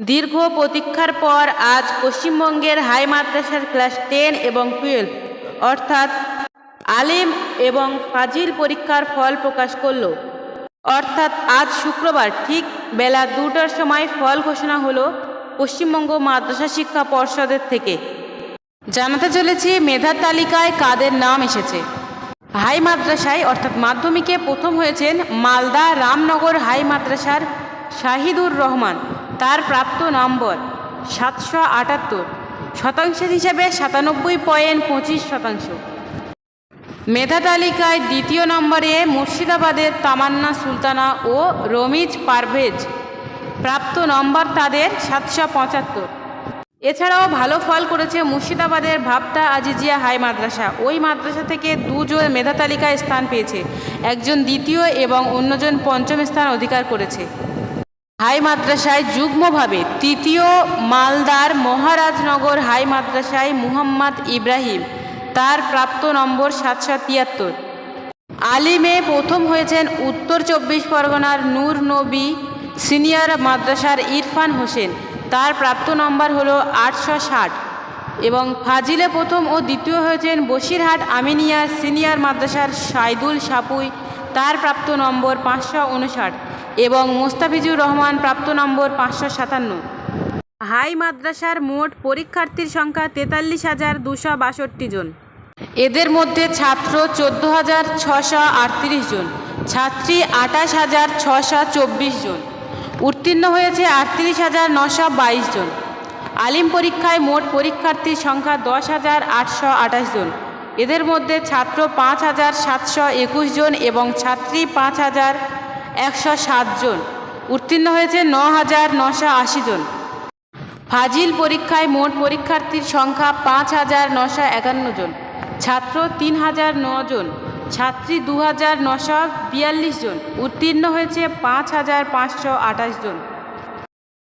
দীর্ঘ প্রতীক্ষার পর আজ পশ্চিমবঙ্গের হাই মাদ্রাসার ক্লাস টেন এবং টুয়েলভ, অর্থাৎ আলিম এবং ফাজিল পরীক্ষার ফল প্রকাশ করল। অর্থাৎ আজ শুক্রবার ঠিক বেলা দুটার সময় ফল ঘোষণা হলো পশ্চিমবঙ্গ মাদ্রাসা শিক্ষা পর্ষদের থেকে। জানাতে চলেছি মেধা তালিকায় কাদের নাম এসেছে। হাই মাদ্রাসায় অর্থাৎ মাধ্যমিকে প্রথম হয়েছেন মালদা রামনগর হাই মাদ্রাসার শাহিদুর রহমান। তার প্রাপ্ত নম্বর সাতশো আটাত্তর শতাংশের হিসাবে সাতানব্বই পয়েন্ট পঁচিশ শতাংশ। মেধা তালিকায় দ্বিতীয় নম্বরে মুর্শিদাবাদের তামান্না সুলতানা ও রমিজ পারভেজ। প্রাপ্ত নম্বর তাদের সাতশো পঁচাত্তর। এছাড়াও ভালো ফল করেছে মুর্শিদাবাদের ভাবটা আজিজিয়া হাই মাদ্রাসা। ওই মাদ্রাসা থেকে দুজন মেধা তালিকায় স্থান পেয়েছে। একজন দ্বিতীয় এবং অন্যজন পঞ্চম স্থান অধিকার করেছে। হাই মাদ্রাসায় যুগ্মভাবে তৃতীয় মালদার মহারাজনগর হাই মাদ্রাসায় মুহাম্মদ ইব্রাহিম, তার প্রাপ্ত নম্বর সাতশো তিয়াত্তর। আলিমে প্রথম হয়েছেন উত্তর চব্বিশ পরগনার নূর নবী, সিনিয়র মাদ্রাসার ইরফান হোসেন, তার প্রাপ্ত নম্বর হলো আটশো ষাট। এবং ফাজিলে প্রথম ও দ্বিতীয় হয়েছেন বসিরহাট আমিনিয়ার সিনিয়র মাদ্রাসার সাইদুল সাপুই, তার প্রাপ্ত নম্বর পাঁচশো উনষাট। এবং মোস্তাফিজুর রহমান প্রাপ্ত নম্বর পাঁচশো সাতান্ন। হাই মাদ্রাসার মোট পরীক্ষার্থীর সংখ্যা তেতাল্লিশ হাজার দুশো বাষট্টি জন। এদের মধ্যে ছাত্র চোদ্দ হাজার ছশো আটত্রিশ জন ছাত্রী আঠাশ হাজার ছশো চব্বিশ জন উত্তীর্ণ হয়েছে আটত্রিশ হাজার নশো বাইশ জন। আলিম পরীক্ষায় মোট পরীক্ষার্থীর সংখ্যা দশ হাজার আটশো আঠাশ জন। এদের মধ্যে ছাত্র পাঁচ হাজার সাতশো একুশ জন এবং ছাত্রী পাঁচ হাজার একশো সাত জন। উত্তীর্ণ হয়েছে ন হাজার নশো আশি জন। ফাজিল পরীক্ষায় মোট পরীক্ষার্থীর সংখ্যা পাঁচ হাজার নশো একান্ন জন। ছাত্র তিন হাজার ন জন। ছাত্রী দু হাজার নশো বিয়াল্লিশ জন। উত্তীর্ণ হয়েছে পাঁচ হাজার পাঁচশো আঠাশ জন।